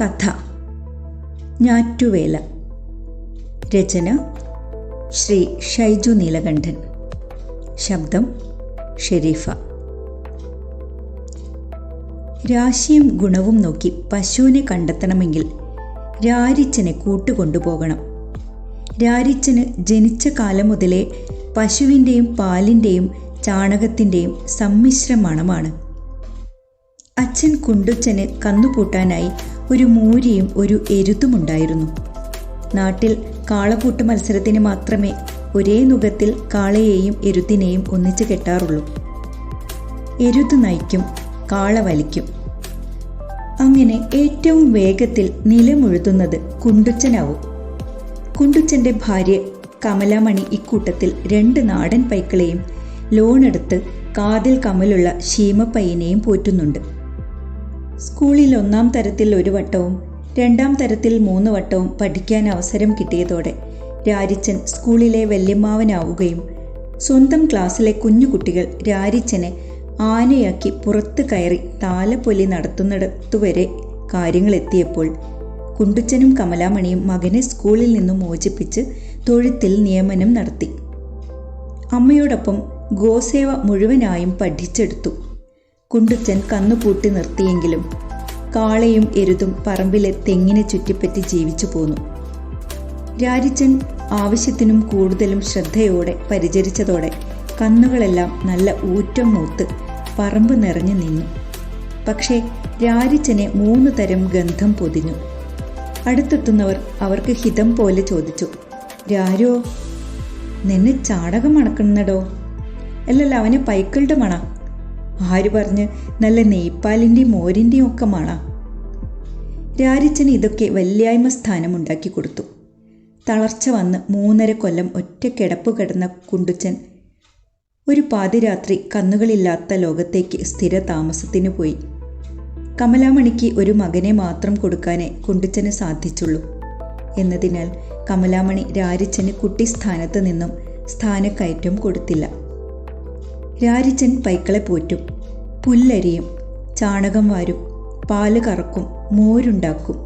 കഥ. ഞാറ്റുവേല. രചന ശ്രീ ഷൈജു നീലകണ്ഠൻ. ശബ്ദം ഷെരീഫ. രാശിയും ഗുണവും നോക്കി പശുവിനെ കണ്ടെത്തണമെങ്കിൽ രാരിച്ചനെ കൂട്ടുകൊണ്ടുപോകണം. രാരിച്ചന് ജനിച്ച കാലം മുതലേ പശുവിന്റെയും പാലിന്റെയും ചാണകത്തിന്റെയും സമ്മിശ്ര മണമാണ്. അച്ഛൻ കുണ്ടുച്ചന് കന്നുപൂട്ടാനായി ഒരു മൂരിയും ഒരു എരുത്തുമുണ്ടായിരുന്നു നാട്ടിൽ കാളപൂട്ട് മത്സരത്തിന് മാത്രമേ ഒരേ നുഖത്തിൽ കാളയെയും എരുത്തിനെയും ഒന്നിച്ചു കെട്ടാറുള്ളൂ. എരുത്ത് നയിക്കും കാള വലിക്കും. അങ്ങനെ ഏറ്റവും വേഗത്തിൽ നിലമുഴുതുന്നത് കുണ്ടുച്ചനാവും. കുണ്ടുച്ചന്റെ ഭാര്യ കമലാമണി ഇക്കൂട്ടത്തിൽ രണ്ട് നാടൻ പൈക്കളെയും ലോണെടുത്ത് കാതിൽ കമലുള്ള ശീമപ്പയ്യനെയും പോറ്റുന്നുണ്ട്. സ്കൂളിൽ ഒന്നാം തരത്തിൽ ഒരു വട്ടവും രണ്ടാം തരത്തിൽ മൂന്ന് വട്ടവും പഠിക്കാൻ അവസരം കിട്ടിയതോടെ രാരിച്ചൻ സ്കൂളിലെ വല്യമ്മാവനാവുകയും സ്വന്തം ക്ലാസ്സിലെ കുഞ്ഞുകുട്ടികൾ രാരിച്ചനെ ആനയാക്കി പുറത്ത് കയറി താലപ്പൊലി നടത്തുന്നിടത്തുവരെ കാര്യങ്ങളെത്തിയപ്പോൾ കുണ്ടുച്ചനും കമലാമണിയും മകനെ സ്കൂളിൽ നിന്നും മോചിപ്പിച്ച് തൊഴുത്തിൽ നിയമനം നടത്തി. അമ്മയോടൊപ്പം ഗോസേവ മുഴുവനായും പഠിച്ചെടുത്തു. കുണ്ടുച്ചൻ കന്നുപൂട്ടി നിർത്തിയെങ്കിലും കാളയും എരുതും പറമ്പിലെ തെങ്ങിനെ ചുറ്റിപ്പറ്റി ജീവിച്ചു പോന്നു. രാജിച്ചൻ ആവശ്യത്തിനും കൂടുതലും ശ്രദ്ധയോടെ പരിചരിച്ചതോടെ കന്നുകളെല്ലാം നല്ല ഊറ്റം മൂത്ത് പറമ്പ് നിറഞ്ഞു നിന്നു. പക്ഷേ രാജിച്ചനെ മൂന്ന് തരം ഗന്ധം പൊതിഞ്ഞു. അടുത്തെത്തുന്നവർ അവർക്ക് ഹിതം പോലെ ചോദിച്ചു രാരോ നിന്നെ ചാടകം മണക്കുന്നടോ അല്ലല്ല അവന് പൈക്കളുടെ മണ. ആര് പറഞ്ഞ് നല്ല നെയ്പ്പാലിന്റെയും മോരിന്റെയും ഒക്കെ മണ? രാരിച്ചന് ഇതൊക്കെ വല്യായ്മ സ്ഥാനം ഉണ്ടാക്കി കൊടുത്തു. തളർച്ച വന്ന് മൂന്നര കൊല്ലം ഒറ്റ കിടപ്പ് കിടന്ന കുണ്ടുച്ചൻ ഒരു പാതിരാത്രി കന്നുകളില്ലാത്ത ലോകത്തേക്ക് സ്ഥിര താമസത്തിന് പോയി. കമലാമണിക്ക് ഒരു മകനെ മാത്രം കൊടുക്കാനേ കുണ്ടുച്ചന് സാധിച്ചുള്ളൂ. എന്നതിനാൽ കമലാമണി രാരിച്ചന് കുട്ടി സ്ഥാനത്ത് നിന്നും സ്ഥാനക്കയറ്റം കൊടുത്തില്ല. രാരിച്ചൻ പൈക്കളെ പോറ്റും. പുല്ലരിയും ചാണകം വാരും പാൽ കറക്കും മോരുണ്ടാക്കും.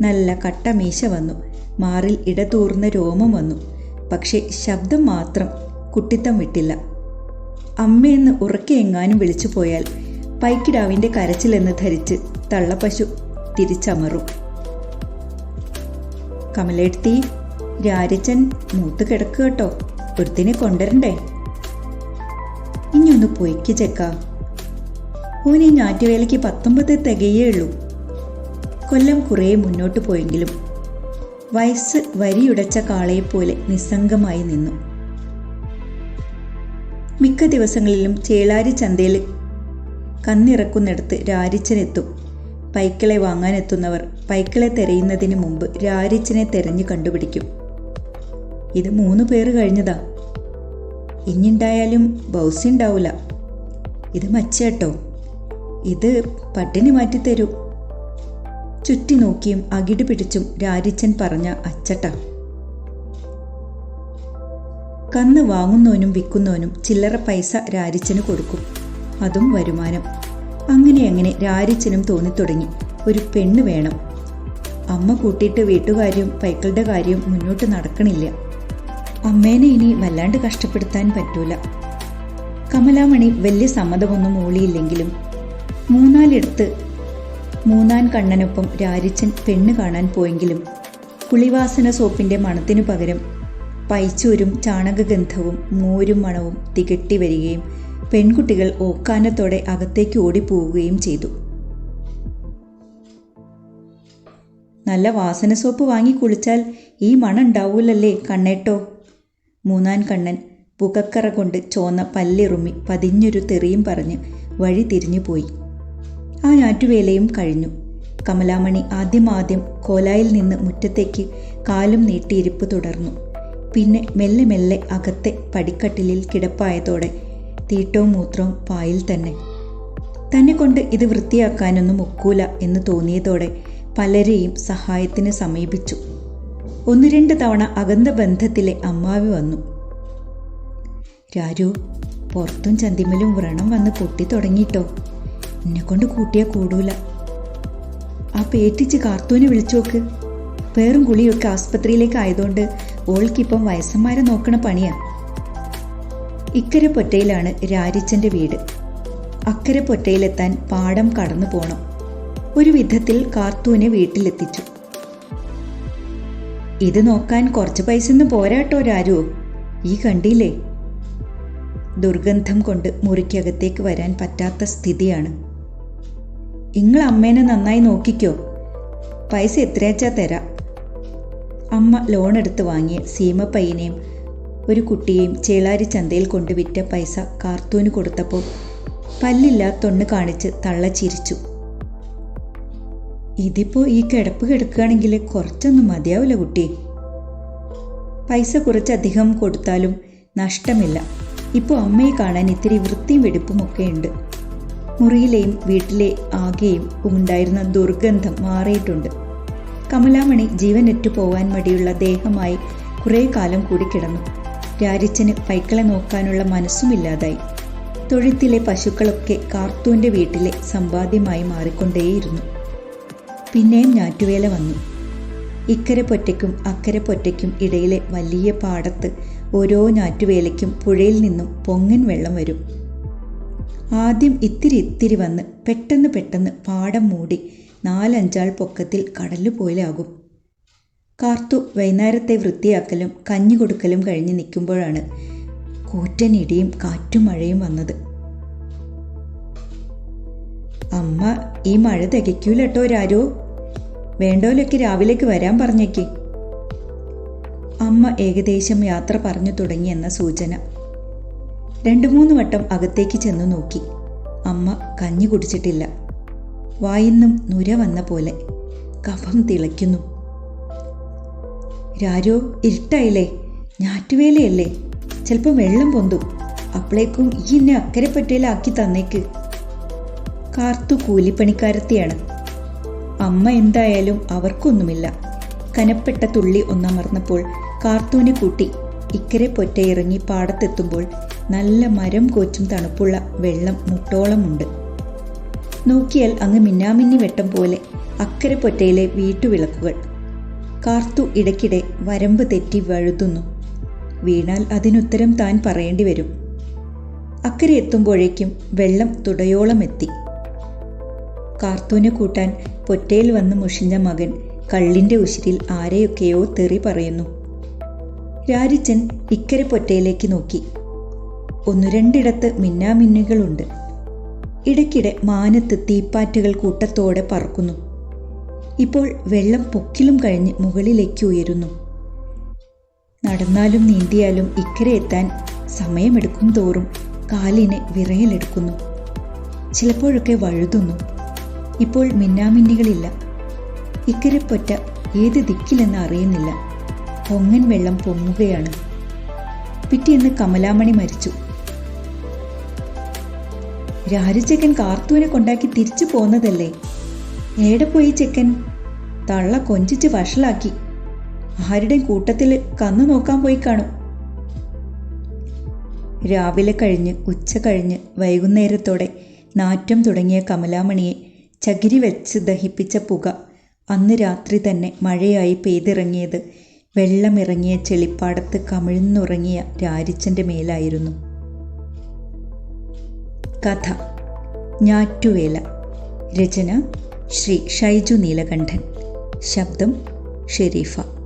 നല്ല കട്ടമീശ വന്നു. മാറിൽ ഇടതൂർന്ന രോമം വന്നു. പക്ഷേ ശബ്ദം മാത്രം കുട്ടിത്തം വിട്ടില്ല. അമ്മയെന്ന് ഉറക്കെ എങ്ങാനും വിളിച്ചു പോയാൽ പൈക്കിടാവിന്റെ കരച്ചിലെന്ന് ധരിച്ച് തള്ളപ്പശു തിരിച്ചമറും. കമലെടുത്തി രാരിച്ചൻ മൂത്ത് കിടക്കുക കേട്ടോ. ഒരുത്തിനെ കൊണ്ടുവരണ്ടേ? ഇനിയൊന്ന് പൊയ്ക്ക് ചെക്ക. ഓനെ ഞാറ്റുവേലയ്ക്ക് പത്തൊമ്പത് തികയേ ഉള്ളൂ. കൊല്ലം കുറേ മുന്നോട്ട് പോയെങ്കിലും വയസ്സ് വരിയുടച്ച കാളയെപ്പോലെ നിസ്സംഗമായി നിന്നു. മിക്ക ദിവസങ്ങളിലും ചേളാരി ചന്തയിൽ കന്നിറക്കുന്നിടത്ത് രാരിച്ചനെത്തും. പൈക്കളെ വാങ്ങാനെത്തുന്നവർ പൈക്കളെ തിരയുന്നതിന് മുമ്പ് രാരിച്ചനെ തെരഞ്ഞു കണ്ടുപിടിക്കും. ഇത് മൂന്ന് പേര് കഴിഞ്ഞതാ. ഇനിയുണ്ടായാലും ബൗസി ഉണ്ടാവില്ല ഇത് മച്ചേട്ടോ. ഇത് പട്ടിണി മാറ്റിത്തരൂ. ചുറ്റി നോക്കിയും അകിട് പിടിച്ചും രാരിച്ചൻ പറഞ്ഞ അച്ചട്ട. കന്ന് വാങ്ങുന്നവനും വിൽക്കുന്നവനും ചില്ലറ പൈസ രാരിച്ചന് കൊടുക്കും. അതും വരുമാനം. അങ്ങനെ അങ്ങനെ രാരിച്ചനും തോന്നിത്തുടങ്ങി. ഒരു പെണ്ണ് വേണം. അമ്മ കൂട്ടിയിട്ട് വീട്ടുകാര്യം പൈക്കളുടെ കാര്യവും മുന്നോട്ട് നടക്കണില്ല. അമ്മേനെ ഇനി വല്ലാണ്ട് കഷ്ടപ്പെടുത്താൻ പറ്റൂല. കമലാമണി വലിയ സമ്മതമൊന്നും ഓളിയില്ലെങ്കിലും മൂന്നാലിടത്ത് മൂന്നാൻ കണ്ണനൊപ്പം രാരിച്ചൻ പെണ്ണ് കാണാൻ പോയെങ്കിലും കുളിവാസന സോപ്പിന്റെ മണത്തിനു പകരം പൈച്ചൂരും ചാണകഗന്ധവും മോരും മണവും തികട്ടി വരികയും പെൺകുട്ടികൾ ഓക്കാനത്തോടെ അകത്തേക്ക് ഓടിപ്പോവുകയും ചെയ്തു. നല്ല വാസന സോപ്പ് വാങ്ങി കുളിച്ചാൽ ഈ മണം ഉണ്ടാവൂലല്ലേ കണ്ണേട്ടോ? മൂന്നാൻ കണ്ണൻ പുകക്കറ കൊണ്ട് ചോന്ന പല്ലിറുമ്മി പതിഞ്ഞൊരു തെറിയും പറഞ്ഞ് വഴി തിരിഞ്ഞു പോയി. ആ ഞാറ്റുവേലയും കഴിഞ്ഞു. കമലാമണി ആദ്യമാദ്യം കോലായിൽ നിന്ന് മുറ്റത്തേക്ക് കാലും നീട്ടിയിരിപ്പ് തുടർന്നു. പിന്നെ മെല്ലെ മെല്ലെ അകത്തെ പടിക്കട്ടിലിൽ കിടപ്പായതോടെ തീട്ടവും മൂത്രവും പായിൽ തന്നെ. തന്നെ കൊണ്ട് ഇത് വൃത്തിയാക്കാനൊന്നും ഒക്കൂല എന്ന് തോന്നിയതോടെ പലരെയും സഹായത്തിന് സമീപിച്ചു. ഒന്ന് രണ്ട് തവണ അകന്ന ബന്ധത്തിലെ അമ്മാവി വന്നു. രാജു പുറത്തും ചന്തിമലും വ്രണം വന്ന് പൊട്ടി തുടങ്ങിയിട്ടോ എന്നെ കൊണ്ട് കൂട്ടിയാൽ കൂടൂല. ആ പേറ്റിച്ച് കാർത്തൂനെ വിളിച്ചു നോക്ക്. പേറും കുളിയൊക്കെ ആസ്പത്രിയിലേക്ക് ആയതുകൊണ്ട് ഓൾക്കിപ്പം വയസ്സന്മാരെ നോക്കണ പണിയാ. ഇക്കരെ പൊറ്റയിലാണ് രാരിച്ചന്റെ വീട്. അക്കരെ പൊറ്റയിലെത്താൻ പാടം കടന്നു പോണം. ഒരു വിധത്തിൽ കാർത്തൂനെ വീട്ടിലെത്തിച്ചു. ഇത് നോക്കാൻ കുറച്ച് പൈസ പോരാട്ടോ രാരു ഈ കണ്ടില്ലേ? ദുർഗന്ധം കൊണ്ട് മുറിക്കകത്തേക്ക് വരാൻ പറ്റാത്ത സ്ഥിതിയാണ്. നിങ്ങൾ അമ്മേനെ നന്നായി നോക്കിക്കോ. പൈസ എത്രയാച്ചാ തരാം? അമ്മ ലോൺ എടുത്ത് വാങ്ങിയ സീമപ്പയ്യനെയും ഒരു കുട്ടിയെയും ചേളാരി ചന്തയിൽ കൊണ്ടുവിറ്റ പൈസ കാർത്തൂന് കൊടുത്തപ്പോൾ പല്ലില്ലാത്തൊണ്ണ് കാണിച്ച് തള്ള ചിരിച്ചു ഇതിപ്പോ ഈ കിടപ്പ് കിടക്കുകയാണെങ്കിൽ കുറച്ചൊന്നും മതിയാവില്ല കുട്ടി. പൈസ കുറച്ചധികം കൊടുത്താലും നഷ്ടമില്ല. ഇപ്പോൾ അമ്മയെ കാണാൻ ഇത്തിരി വൃത്തിയും വെടിപ്പും ഒക്കെ ഉണ്ട്. മുറിയിലെയും വീട്ടിലെ ആകെയും ഉണ്ടായിരുന്ന ദുർഗന്ധം മാറിയിട്ടുണ്ട്. കമലാമണി ജീവനെറ്റു പോവാൻ മടിയുള്ള ദേഹമായി കുറേ കാലം കൂടി കിടന്നു. രാജിച്ചന് പൈക്കളെ നോക്കാനുള്ള മനസ്സുമില്ലാതായി തൊഴുത്തിലെ പശുക്കളൊക്കെ കാർത്തൂന്റെ വീട്ടിലെ സമ്പാദ്യമായി മാറിക്കൊണ്ടേയിരുന്നു. പിന്നെയും ഞാറ്റുവേല വന്നു. ഇക്കരെ പൊറ്റയ്ക്കും അക്കരെ പൊറ്റയ്ക്കും ഇടയിലെ വലിയ പാടത്ത് ഓരോ ഞാറ്റുവേലയ്ക്കും പുഴയിൽ നിന്നും പൊങ്ങൻ വെള്ളം വരും. ആദ്യം ഇത്തിരി ഇത്തിരി വന്ന് പെട്ടെന്ന് പെട്ടെന്ന് പാടം മൂടി നാലഞ്ചാൾ പൊക്കത്തിൽ കടലു പോലാകും കാർത്തു വൈകുന്നേരത്തെ വൃത്തിയാക്കലും കഞ്ഞി കൊടുക്കലും കഴിഞ്ഞ് നിൽക്കുമ്പോഴാണ് കൂറ്റനിടിയും കാറ്റും മഴയും വന്നത്. അമ്മ ഈ മഴ തികയ്ക്കൂലട്ടോ രാരോ. വേണ്ടോലൊക്കെ രാവിലേക്ക് വരാൻ പറഞ്ഞേക്ക്. അമ്മ ഏകദേശം യാത്ര പറഞ്ഞു തുടങ്ങി എന്ന സൂചന. രണ്ടു മൂന്ന് വട്ടം അകത്തേക്ക് ചെന്നു നോക്കി. അമ്മ കഞ്ഞി കുടിച്ചിട്ടില്ല. വായിന്നും നുര വന്ന പോലെ കഫം തിളയ്ക്കുന്നു. രാരോ ഇരുട്ടായില്ലേ? ഞാറ്റുവേലയല്ലേ? ചിലപ്പോൾ വെള്ളം പൊന്തു. അപ്പോഴേക്കും ഈ എന്നെ അക്കരെ തന്നേക്ക്. കാർത്തു കൂലിപ്പണിക്കാരത്തിയാണ്. അമ്മ എന്തായാലും അവർക്കൊന്നുമില്ല. കനപ്പെട്ട തുള്ളി ഒന്നമർന്നപ്പോൾ കാർത്തൂനെ കൂട്ടി ഇക്കരെ പൊറ്റയിറങ്ങി പാടത്തെത്തുമ്പോൾ നല്ല മരം കോച്ചും തണുപ്പുള്ള വെള്ളം മുട്ടോളമുണ്ട്. നോക്കിയാൽ അങ്ങ് മിന്നാമിന്നി വെട്ടം പോലെ അക്കരെ പൊറ്റയിലെ വീട്ടുവിളക്കുകൾ. കാർത്തു ഇടയ്ക്കിടെ വരമ്പ് തെറ്റി വഴുതുന്നു. വീണാൽ അതിനുത്തരം താൻ പറയേണ്ടി വരും അക്കരെ എത്തുമ്പോഴേക്കും വെള്ളം തുടയോളം എത്തി കാർത്തൂനെ കൂട്ടാൻ പൊറ്റയിൽ വന്ന് മുഷിഞ്ഞ മകൻ കള്ളിന്റെ ഉശിരിൽ ആരെയൊക്കെയോ തെറി പറയുന്നു. രാരിച്ചൻ ഇക്കരെ പൊറ്റയിലേക്ക് നോക്കി. ഒന്നു രണ്ടിടത്ത് മിന്നാമിന്നുകളുണ്ട്. ഇടയ്ക്കിടെ മാനത്ത് തീപ്പാറ്റുകൾ കൂട്ടത്തോടെ പറക്കുന്നു. ഇപ്പോൾ വെള്ളം പൊക്കിലും കഴിഞ്ഞ് മുകളിലേക്ക് ഉയരുന്നു. നടന്നാലും നീന്തിയാലും ഇക്കരെ എത്താൻ സമയമെടുക്കും തോറും കാലിനെ വിറയലെടുക്കുന്നു. ചിലപ്പോഴൊക്കെ വഴുതുന്നു. ഇപ്പോൾ മിന്നാമിന്നികളില്ല. ഇക്കരപ്പൊറ്റ ഏത് ദിക്കിലെന്ന് അറിയുന്നില്ല. പൊങ്ങൻ വെള്ളം പൊങ്ങുകയാണ്. പിറ്റേന്ന് കമലാമണി മരിച്ചു. രാജചെക്കൻ കാർത്തൂനെ കൊണ്ടാക്കി തിരിച്ചു പോന്നതല്ലേ? ഏടെ പോയി ചെക്കൻ? തള്ള കൊഞ്ചിച്ച് വഷളാക്കി. ആരുടെ കൂട്ടത്തിൽ കന്നു നോക്കാൻ പോയി കാണും. രാവിലെ കഴിഞ്ഞ് ഉച്ച കഴിഞ്ഞ് വൈകുന്നേരത്തോടെ നാറ്റം തുടങ്ങിയ കമലാമണിയെ ചകിരി വെച്ച് ദഹിപ്പിച്ച പുക അന്ന് രാത്രി തന്നെ മഴയായി പെയ്തിറങ്ങിയത്. വെള്ളമിറങ്ങിയ ചെളിപ്പാടത്ത് കമിഴ്ന്നുറങ്ങിയ രാരിച്ചന്റെ മേലായിരുന്നു. കഥ ഞാറ്റുവേല. രചന ശ്രീ ഷൈജു നീലകണ്ഠൻ. ശബ്ദം ഷെരീഫ.